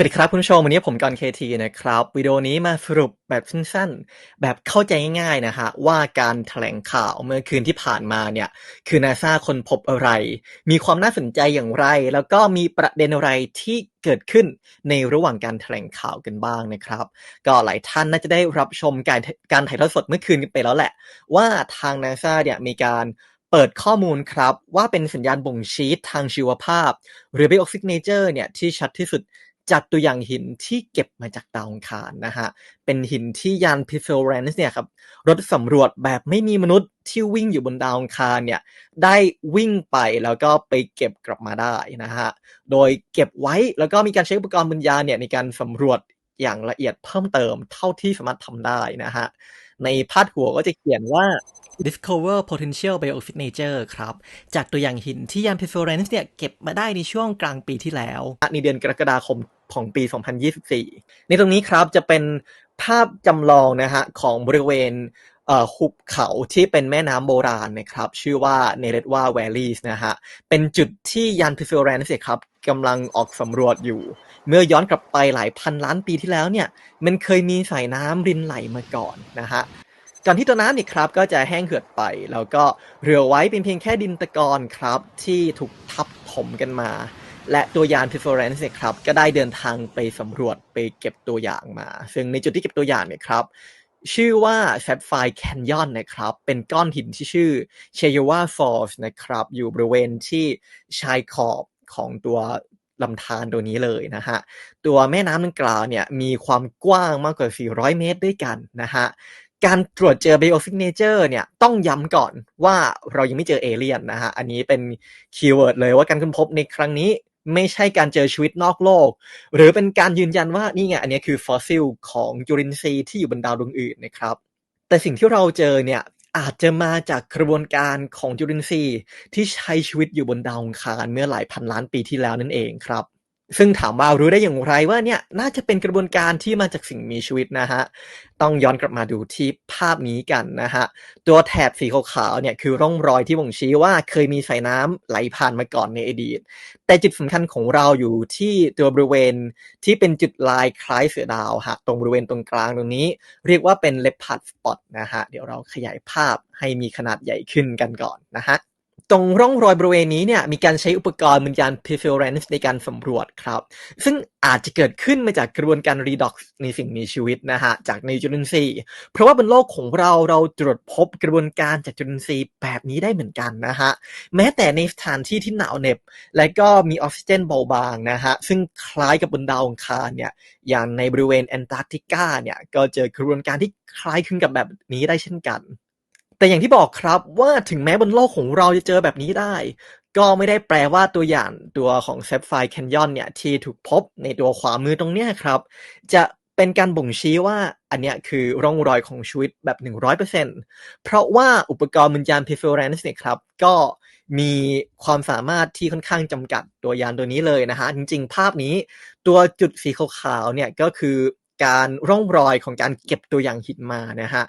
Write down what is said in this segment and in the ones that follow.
สวัสดีครับคุณผู้ชมวันนี้ผมกรเคทีนะครับวิดีโอนี้มาสรุปแบบสั้นๆ แบบเข้าใจง่ายๆนะฮะว่าการแถลงข่าวเมื่อคืนที่ผ่านมาเนี่ยคือนาซาคนพบอะไร มีความน่าสนใจอย่างไร แล้วก็มีประเด็นอะไรที่เกิดขึ้นในระหว่างการแถลงข่าวกันบ้างนะครับ ก็หลายท่านน่าจะได้รับชมการการถ่ายทอดสดเมื่อคืนกันไปแล้วแหละ ว่าทางนาซาเนี่ยมีการเปิดข้อมูลครับว่าเป็นสัญญาณบ่งชี้ทางชีวภาพ หรือ biosignature เนี่ยที่ชัดที่สุด จากตัวอย่างหินที่เก็บมาจากดาวอังคารนะฮะ เป็นหินที่ยาน Perseverance เนี่ยครับ รถสำรวจแบบไม่มีมนุษย์ที่วิ่งอยู่บนดาวอังคารเนี่ย ได้วิ่งไปแล้วก็ไปเก็บกลับมาได้นะฮะ โดยเก็บไว้แล้วก็มีการใช้อุปกรณ์บรรยาเนี่ยในการสำรวจอย่างละเอียดเพิ่มเติมเท่าที่สามารถทำได้นะฮะ ในพาดหัวก็จะเขียนว่า discover potential biosignature ครับ จากตัวอย่างหินที่ยาน Perseverance เนี่ยเก็บมาได้ในช่วงกลางปีที่แล้ว ในเดือนกรกฎาคม ของปี 2024 ในตรงนี้ครับจะเป็นภาพจำลองนะฮะของบริเวณหุบเขาที่เป็นแม่น้ำโบราณนะครับ ชื่อว่าเนเรตวาแวลลีสนะฮะ เป็นจุดที่ยาน Perseverance ครับกำลังออกสำรวจอยู่ เมื่อย้อนกลับไปหลายพันล้านปีที่แล้วเนี่ย มันเคยมีสายน้ำรินไหลมาก่อนนะฮะก่อนที่ตัวน้ำนี่ครับก็จะแห้งเหือดไป แล้วก็เหลือไว้เป็นเพียงแค่ดินตะกอนครับที่ถูกทับถมกันมา และตัวยาน Perseverance เนี่ยครับก็ได้เดินทางไปสำรวจไปเก็บตัวอย่างมา ซึ่งในจุดที่เก็บตัวอย่างเนี่ยครับชื่อว่า Sapphire Canyon นะครับ เป็นก้อนหินที่ชื่อ c h e y w a Falls นะครับ อยู่บริเวณที่ชายขอบของตัวลำธารตัวนี้เลยนะฮะ ตัวแม่น้ำดังกล่าวเนี่ยมีความกว้างมากกว่า 400 เมตรด้วยกันนะฮะ การตรวจเจอ biosignature เนี่ยต้องย้ำก่อนว่าเรายังไม่เจอเอเลี่ยนนะฮะ อันนี้เป็นคีย์เวิร์ดเลยว่าการค้นพบในครั้งนี้ ไม่ใช่การเจอชีวิตนอกโลก หรือเป็นการยืนยันว่านี่ไงอันนี้คือฟอสซิลของจุลินทรีย์ที่อยู่บนดาวดวงอื่นนะครับ แต่สิ่งที่เราเจอเนี่ยอาจจะมาจากกระบวนการของจุลินทรีย์ที่ใช้ชีวิตอยู่บนดาวอังคารเมื่อหลายพันล้านปีที่แล้วนั่นเองครับ ซึ่งถามว่ารู้ได้อย่างไรว่าเนี่ยน่าจะเป็นกระบวนการที่มาจากสิ่งมีชีวิตนะฮะ ต้องย้อนกลับมาดูที่ภาพนี้กันนะฮะ ตัวแถบสีขาวๆเนี่ยคือร่องรอยที่บ่งชี้ว่าเคยมีสายน้ำไหลผ่านมาก่อนในอดีต แต่จุดสำคัญของเราอยู่ที่ตัวบริเวณที่เป็นจุดลายคล้ายเสือดาวฮะตรงบริเวณตรงกลางตรงนี้ เรียกว่าเป็นเลปพาร์ดสปอตนะฮะ เดี๋ยวเราขยายภาพให้มีขนาดใหญ่ขึ้นกันก่อนนะฮะ ตรงร่องรอยบริเวณนี้เนี่ยมีการใช้อุปกรณ์บรรยาน preference ในการสำรวจครับ ซึ่งอาจจะเกิดขึ้นมาจากกระบวนการ redox ในสิ่งมีชีวิตนะฮะจากในจุลินทรีย์ เพราะว่าบนโลกของเราเราตรวจพบกระบวนการจากจุลินทรีย์แบบนี้ได้เหมือนกันนะฮะแม้แต่ในสถานที่ที่หนาวเหน็บ และก็มีออกซิเจนเบาบางนะฮะซึ่งคล้ายกับบนดาวองคารเนี่ยอย่างในบริเวณแอนตาร์กติกาเนี่ยก็เจอกระบวนการที่คล้ายคลึงกับแบบนี้ได้เช่นกัน แต่อย่างที่บอกครับว่าถึงแม้บนโลกของเราจะเจอแบบนี้ได้ ก็ไม่ได้แปลว่าตัวอย่างตัวของ Sapphire Canyon เนี่ยที่ถูกพบในตัวขวามือตรงนี้ครับ จะเป็นการบ่งชี้ว่าอันเนี้ยคือร่องรอยของชีวิตแบบ 100%เพราะว่าอุปกรณ์บรรยาน Perseverance เนี่ยครับก็มีความสามารถที่ค่อนข้างจำกัดตัวยานตัวนี้เลยนะฮะ จริงๆ ภาพนี้ตัวจุดสีขาวๆเนี่ยก็คือการร่องรอยของการเก็บตัวอย่างหินมานะฮะ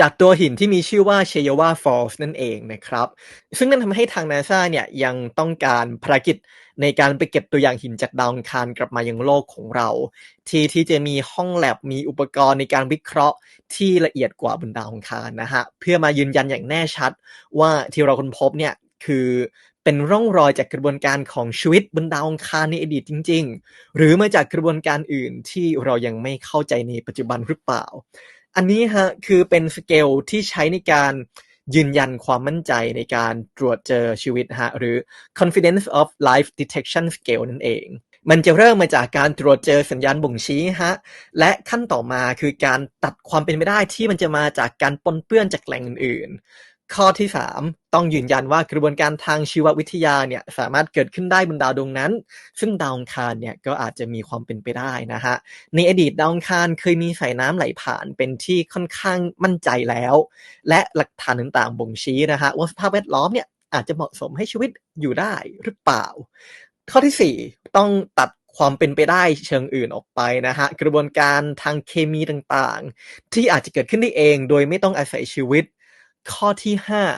จากตัวหินที่มีชื่อว่าเชยวาฟอลส์นั่นเองนะครับ ซึ่งนั่นทำให้ทางนาซาเนี่ยยังต้องการภารกิจในการไปเก็บตัวอย่างหินจากดาวอังคารกลับมายังโลกของเรา ที่ที่จะมีห้องแลบมีอุปกรณ์ในการวิเคราะห์ที่ละเอียดกว่าบนดาวอังคารนะฮะเพื่อมายืนยันอย่างแน่ชัด ว่าที่เราค้นพบเนี่ยคือเป็นร่องรอยจากกระบวนการของชีวิตบนดาวอังคารในอดีตจริง ๆ หรือมาจากกระบวนการอื่นที่เรายังไม่เข้าใจในปัจจุบันหรือเปล่า อันนี้ฮะคือเป็นสเกลที่ใช้ในการยืนยันความมั่นใจในการตรวจเจอชีวิตฮะหรือ confidence of life detection scale นั่นเอง มันจะเริ่มมาจากการตรวจเจอสัญญาณบ่งชี้ฮะและขั้นต่อมาคือการตัดความเป็นไปได้ที่มันจะมาจากการปนเปื้อนจากแหล่งอื่น ข้อที่ 3 ต้องยืนยันว่ากระบวนการทางชีววิทยาเนี่ยสามารถเกิดขึ้นได้บนดาวดวงนั้น ซึ่งดาวองคารเนี่ยก็อาจจะมีความเป็นไปได้นะฮะ ในอดีตดาวองคารเคยมีสายน้ำไหลผ่านเป็นที่ค่อนข้างมั่นใจแล้ว และหลักฐานต่างๆ บ่งชี้นะฮะว่าสภาพแวดล้อมเนี่ยอาจจะเหมาะสมให้ชีวิตอยู่ได้หรือเปล่า ข้อที่ 4 ต้องตัดความเป็นไปได้เชิงอื่นออกไปนะฮะ กระบวนการทางเคมีต่างๆ ที่อาจจะเกิดขึ้นได้เอง โดยไม่ต้องอาศัยชีวิต ข้อที่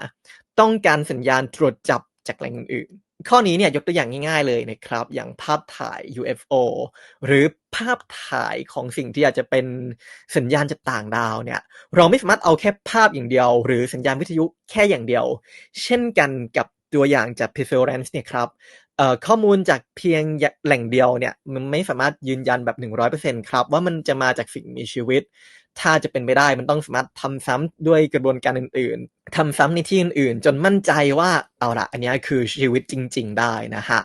5 ต้องการสัญญาณตรวจจับจากแหล่งอื่นข้อนี้เนี่ยยกตัวอย่างง่ายๆเลยนะครับ อย่างภาพถ่าย UFO หรือภาพถ่ายของสิ่งที่อาจจะเป็นสัญญาณจากต่างดาวเนี่ย เราไม่สามารถเอาแค่ภาพอย่างเดียว หรือสัญญาณวิทยุแค่อย่างเดียว เช่นกันกับตัวอย่างจาก Perseverance เนี่ยครับข้อมูลจากเพียงแหล่งเดียวเนี่ยมันไม่สามารถยืนยันแบบ 100%ครับ ว่ามันจะมาจากสิ่งมีชีวิต ถ้าจะเป็นไปได้มันต้องสามารถทำซ้ำด้วยกระบวนการอื่น ๆทำซ้ำในที่อื่น ๆ จนมั่นใจว่าเอาละอันนี้คือชีวิตจริง ๆ ได้นะฮะ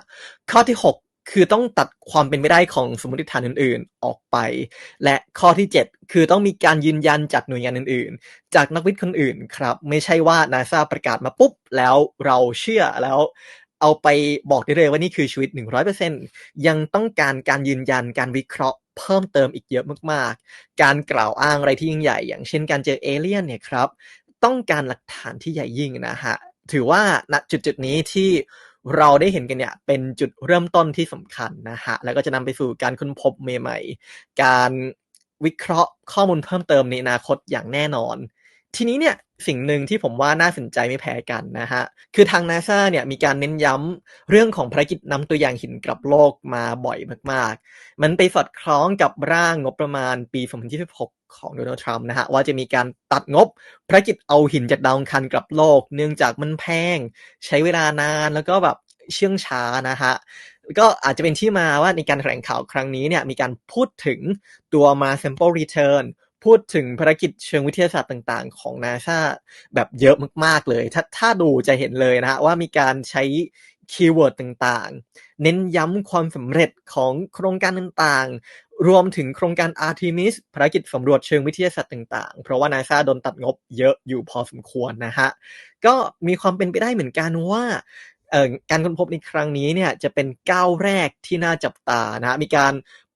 ข้อที่ 6 คือต้องตัดความเป็นไปได้ของสมมติฐานอื่น ๆ ออกไป และข้อที่ 7 คือต้องมีการยืนยันจากหน่วยงานอื่น ๆ จากนักวิทย์คนอื่นครับ ไม่ใช่ว่านาซาประกาศมาปุ๊บแล้วเราเชื่อแล้วเอาไปบอกได้เลยว่านี่คือชีวิต 100%ยังต้องการการยืนยันการวิเคราะห์ เพิ่มเติมอีกเยอะมากๆ การกล่าวอ้างอะไรที่ยิ่งใหญ่ อย่างเช่นการเจอเอเลี่ยนเนี่ยครับ ต้องการหลักฐานที่ใหญ่ยิ่งนะฮะ ถือว่าณจุดจุดนี้ที่เราได้เห็นกันเนี่ยเป็นจุดเริ่มต้นที่สำคัญนะฮะ แล้วก็จะนำไปสู่การค้นพบใหม่ๆ การวิเคราะห์ข้อมูลเพิ่มเติมในอนาคตอย่างแน่นอน ทีนี้เนี่ยสิ่งหนึ่งที่ผมว่าน่าสนใจไม่แพ้กันนะฮะ คือทางนาซาเนี่ยมีการเน้นย้ำเรื่องของภารกิจนำตัวอย่างหินกลับโลกมาบ่อยมากๆ มันไปสอดคล้องกับร่างงบประมาณปี 2026 ของโดนัลด์ทรัมป์นะฮะ ว่าจะมีการตัดงบภารกิจเอาหินจากดาวอังคารกลับโลก เนื่องจากมันแพง ใช้เวลานานแล้วก็แบบเชื่องช้านะฮะก็อาจจะเป็นที่มาว่าในการแถลงข่าวครั้งนี้เนี่ยมีการพูดถึงตัวมา sample return พูดถึงภารกิจเชิงวิทยาศาสตร์ต่าง ๆ ของนาซาแบบเยอะมาก ๆ เลย ถ้าถ้าดูจะเห็นเลยนะฮะว่ามีการใช้คีย์เวิร์ดต่างๆ เน้นย้ำความสำเร็จของโครงการต่างๆ รวมถึงโครงการ Artemis ภารกิจสำรวจเชิงวิทยาศาสตร์ต่างๆ เพราะว่านาซาโดนตัดงบเยอะอยู่พอสมควรนะฮะ ก็มีความเป็นไปได้เหมือนกันว่าการค้นพบในครั้งนี้เนี่ยจะเป็นก้าวแรกที่น่าจับตานะมีการ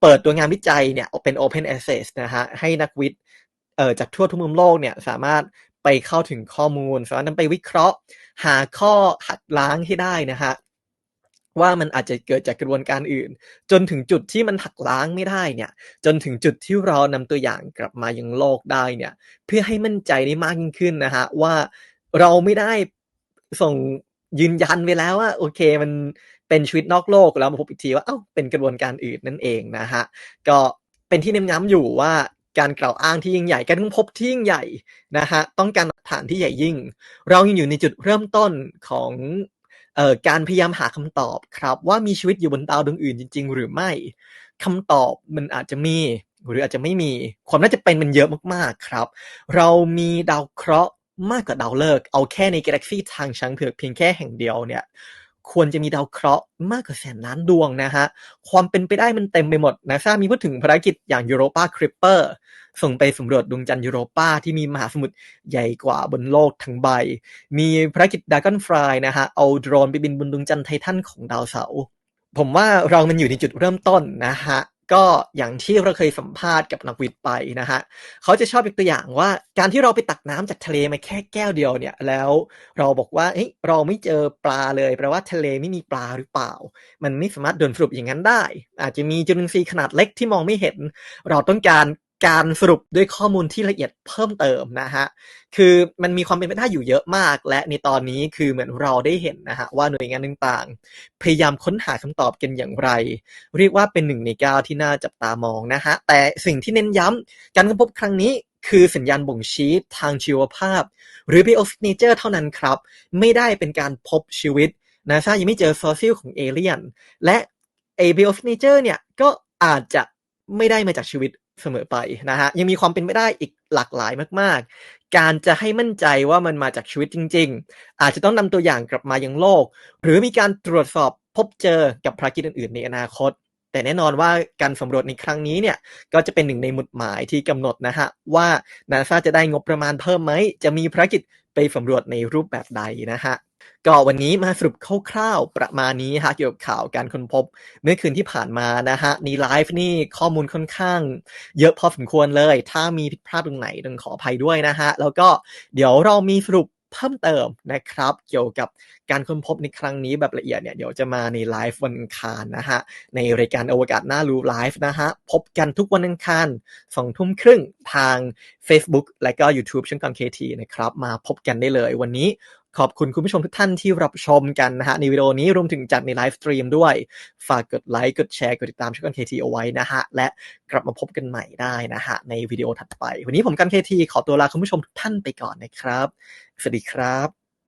เปิดตัวงานวิจัยเนี่ยเป็น Open Access นะฮะให้นักวิทย์เอ่อจากทั่วทุกมุมโลกเนี่ยสามารถไปเข้าถึงข้อมูลสามารถนำไปวิเคราะห์ หาข้อหักล้างให้ได้นะฮะว่ามันอาจจะเกิดจากกระบวนการอื่น จนถึงจุดที่มันหักล้างไม่ได้เนี่ย จนถึงจุดที่เรานำตัวอย่างกลับมายังโลกได้เนี่ย เพื่อให้มั่นใจได้มากยิ่งขึ้นนะฮะว่าเราไม่ได้ส่งยืนยันไปแล้วว่าโอเคมัน เป็นชีวิตนอกโลกแล้วมาพบอีกทีว่าเอ้าเป็นกระบวนการอื่นนั่นเองนะฮะก็เป็นที่เน้นย้ำอยู่ว่าการกล่าวอ้างที่ยิ่งใหญ่การค้นพบที่ยิ่งใหญ่นะฮะต้องการหลักฐานที่ใหญ่ยิ่ง เรายังอยู่ในจุดเริ่มต้นของเอ่อการพยายามหาคำตอบครับ ว่ามีชีวิตอยู่บนดาวดวงอื่นจริง ๆ หรือไม่คำตอบมันอาจจะมีหรืออาจจะไม่มี ความน่าจะเป็นมันเยอะมากๆครับ เรามีดาวเคราะห์มากกว่าดาวฤกษ์เอาแค่ในกาแล็กซี่ทางช้างเผือกเพียงแค่แห่งเดียวเนี่ย ควรจะมีดาวเคราะห์มากกว่าแสนล้านดวงนะฮะ ความเป็นไปได้มันเต็มไปหมดนาซามีพูดถึงภารกิจอย่างยูโรปาคริปเปอร์ส่งไปสำรวจดวงจันทร์ยูโรปาที่มีมหาสมุทรใหญ่กว่าบนโลกทั้งใบ มีภารกิจดากอนฟรายนะฮะ เอาโดรนไปบินบนดวงจันทร์ไททันของดาวเสาร์ผมว่าเรามันอยู่ในจุดเริ่มต้นนะฮะ ก็อย่างที่เราเคยสัมภาษณ์กับนักวิทย์ไปนะฮะเขาจะชอบยกตัวอย่างว่า การที่เราไปตักน้ำจากทะเลมาแค่แก้วเดียวเนี่ย แล้วเราบอกว่าเฮ้ยเราไม่เจอปลาเลยแปลว่าทะเลไม่มีปลาหรือเปล่า มันไม่สามารถด่วนสรุปอย่างนั้นได้ อาจจะมีจุลินทรีย์ขนาดเล็กที่มองไม่เห็น เราต้องการ การสรุปด้วยข้อมูลที่ละเอียดเพิ่มเติมนะฮะ คือมันมีความเป็นไปได้อยู่เยอะมาก และในตอนนี้คือเหมือนเราได้เห็นนะฮะว่าหน่วยงานต่างๆ พยายามค้นหาคำตอบกันอย่างไร เรียกว่าเป็นหนึ่งในก้าวที่น่าจับตามองนะฮะ แต่สิ่งที่เน้นย้ำการค้นพบครั้งนี้คือสัญญาณบ่งชี้ทางชีวภาพ หรือ biosignature เท่านั้นครับ ไม่ได้เป็นการพบชีวิตนาซายังไม่เจอฟอสซิลของเอเลี่ยนและไอ biosignature เนี่ยก็อาจจะไม่ได้มาจากชีวิต เสมอไปนะฮะยังมีความเป็นไปได้อีกหลากหลายมาก ๆ การจะให้มั่นใจว่ามันมาจากชีวิตจริง ๆ อาจจะต้องนำตัวอย่างกลับมายังโลก หรือมีการตรวจสอบพบเจอกับภารกิจอื่น ๆ ในอนาคต แต่แน่นอนว่าการสำรวจในครั้งนี้เนี่ยก็จะเป็นหนึ่งในหมุดหมายที่กำหนดนะฮะว่านาซาจะได้งบประมาณเพิ่มไหมจะมีภารกิจไปสำรวจในรูปแบบใดนะฮะ ก็วันนี้มาสรุปคร่าวๆประมาณนี้ฮะเกี่ยวกับข่าวการค้นพบ เมื่อคืนที่ผ่านมานะฮะในไลฟ์นี่ข้อมูลค่อนข้าง เยอะพอสมควรเลย ถ้ามีผิดพลาดตรงไหนต้องขออภัยด้วยนะฮะแล้วก็เดี๋ยวเรามีสรุปเพิ่มเติมนะครับ เกี่ยวกับการค้นพบในครั้งนี้แบบละเอียดเนี่ยเดี๋ยวจะมาในไลฟ์วันอังคารนะฮะในรายการอวกาศน่ารู้ไลฟ์นะฮะพบกันทุกวันอังคารสองทุ่มครึ่งทาง Facebook และก็ YouTube ช่องกอนเคทีนะครับมาพบกันได้เลยวันนี้ ขอบคุณคุณผู้ชมทุกท่านที่รับชมกันนะฮะในวิดีโอนี้รวมถึงจัดในไลฟ์สตรีมด้วย ฝากกดไลค์กดแชร์กดติดตามช่องกัน KT เอาไว้นะฮะและกลับมาพบกันใหม่ได้นะฮะในวิดีโอถัดไป วันนี้ผมกัน KT ขอตัวลาคุณผู้ชมทุกท่านไปก่อนนะครับ สวัสดีครับ